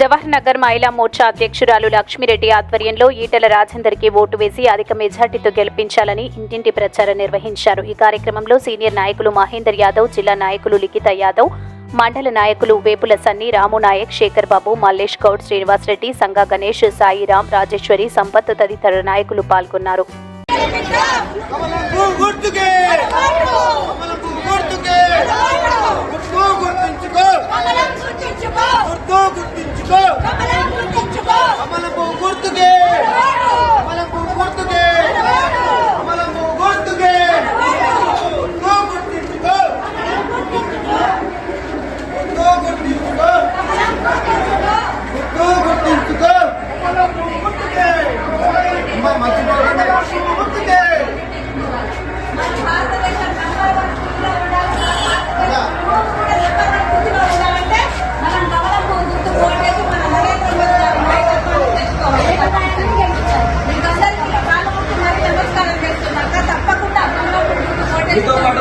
జవహర్ నగర్ మహిళా మోర్చా అధ్యక్షురాలు లక్ష్మిరెడ్డి ఆధ్వర్యంలో ఈటల రాజేందర్కి ఓటు వేసి అధిక మెజార్టీతో గెలిపించాలని ఇంటింటి ప్రచారం నిర్వహించారు. ఈ కార్యక్రమంలో సీనియర్ నాయకులు మహేందర్ యాదవ్ జిల్లా నాయకులు లిఖిత యాదవ్ మండల నాయకులు వేపుల సన్ని రాము నాయక్ శేఖర్ బాబు మల్లేష్ గౌడ్ శ్రీనివాసరెడ్డి సంగా గణేష్ సాయిరాం రాజేశ్వరి సంపత్ తదితర నాయకులు పాల్గొన్నారు. కమలంపు గుర్తుకే కమలంపు గుర్తుకే కమలంపు గుర్తుకే గుర్తు గుర్తించుకో గుర్తు గుర్తించుకో గుర్తు గుర్తించుకో కమలంపు గుర్తుకే అమ్మ మర్చిపోకండి గుర్తుకే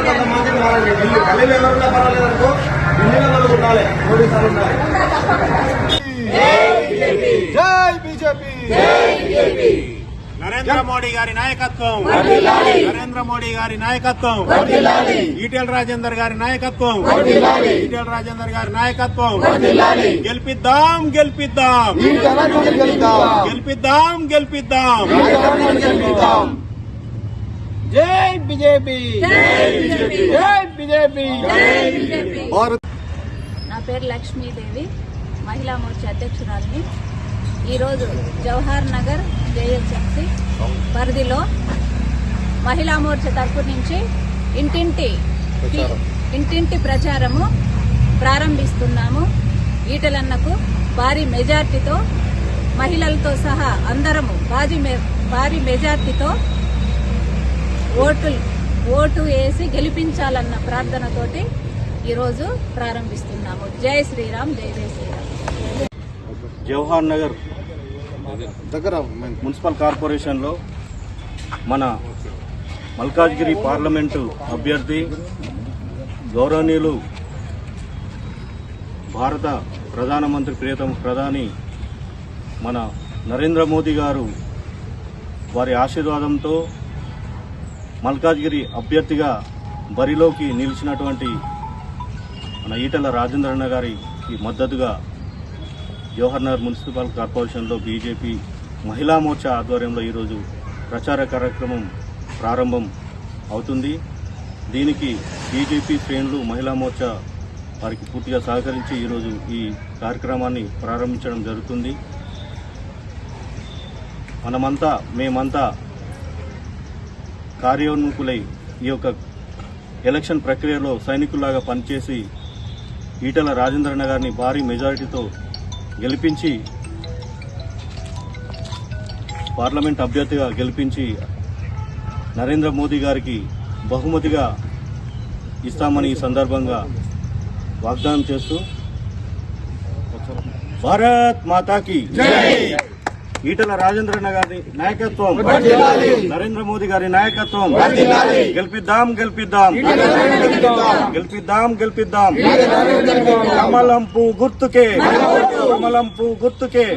పాటు కొంతమంది వాళ్ళని ఢిల్లీ ఢిల్లీలో ఎవరున్నా పర్వాలేదు అనుకో ఢిల్లీలో వాళ్ళు ఉండాలి మోడీ సార్ ఉండాలి జై బీజేపీ నరేంద్ర మోడీ గారి నాయకత్వం. నరేంద్ర మోడీ గారి నాయకత్వం. ఈటెల రాజేందర్ గారి నాయకత్వం. ఈటెల రాజేందర్ గారి నాయకత్వం. గెలిపిద్దాం గెలిపిద్దాం. గెలిపిద్దాం. గెలిపిద్దాం. జై బీజేపీ. జై బీజేపీ. నా పేరు లక్ష్మీదేవి మహిళా మోర్చా అధ్యక్షురాలిని. ఈరోజు జవహర్ నగర్ జేహెచ్ఎంసి పరిధిలో మహిళా మోర్చా తరపు నుంచి ఇంటింటి ఇంటింటి ప్రచారము ప్రారంభిస్తున్నాము. ఈటలన్నకు భారీ మెజార్టీతో మహిళలతో సహా అందరము భారీ భారీ మెజార్టీతో ఓటులు ఓటు వేసి గెలిపించాలన్న ప్రార్థనతోటి ఈరోజు ప్రారంభిస్తున్నాము. జై శ్రీరామ్ జై జై శ్రీరామ్. జవహర్ నగర్ దగ్గర మున్సిపల్ కార్పొరేషన్లో మన మల్కాజ్గిరి పార్లమెంటు అభ్యర్థి గౌరవనీయులు భారత ప్రధానమంత్రి ప్రియతమ ప్రధాని మన నరేంద్ర మోదీ గారు వారి ఆశీర్వాదంతో మల్కాజ్గిరి అభ్యర్థిగా బరిలోకి నిలిచినటువంటి మన ఈటల రాజేంద్రన్న గారికి మద్దతుగా జవహర్ నగర్ మున్సిపల్ కార్పొరేషన్లో బీజేపీ మహిళా మోర్చా ఆధ్వర్యంలో ఈరోజు ప్రచార కార్యక్రమం ప్రారంభం అవుతుంది. దీనికి బీజేపీ శ్రేణులు మహిళా మోర్చా వారికి పూర్తిగా సహకరించి ఈరోజు ఈ కార్యక్రమాన్ని ప్రారంభించడం జరుగుతుంది. మనమంతా మేమంతా కార్యోన్ముఖులై ఈ యొక్క ఎలక్షన్ ప్రక్రియలో సైనికుల్లాగా పనిచేసి ఈటల రాజేంద్రన్న గారిని భారీ మెజారిటీతో గెలిపించి పార్లమెంట్ అభ్యర్థిగా గెలిపించి నరేంద్ర మోదీ గారికి బహుమతిగా ఇస్తామని ఈ సందర్భంగా వాగ్దానం చేస్తూ భారత్ మాతాకి ఈటల రాజేంద్రన్న గారి నాయకత్వం. నరేంద్ర మోదీ గారి నాయకత్వం. గెలిపిద్దాం గెలిపిద్దాం. గెలిపిద్దాం గెలిపిద్దాం. కమలంపు గుర్తుకే. కమలంపు గుర్తుకే.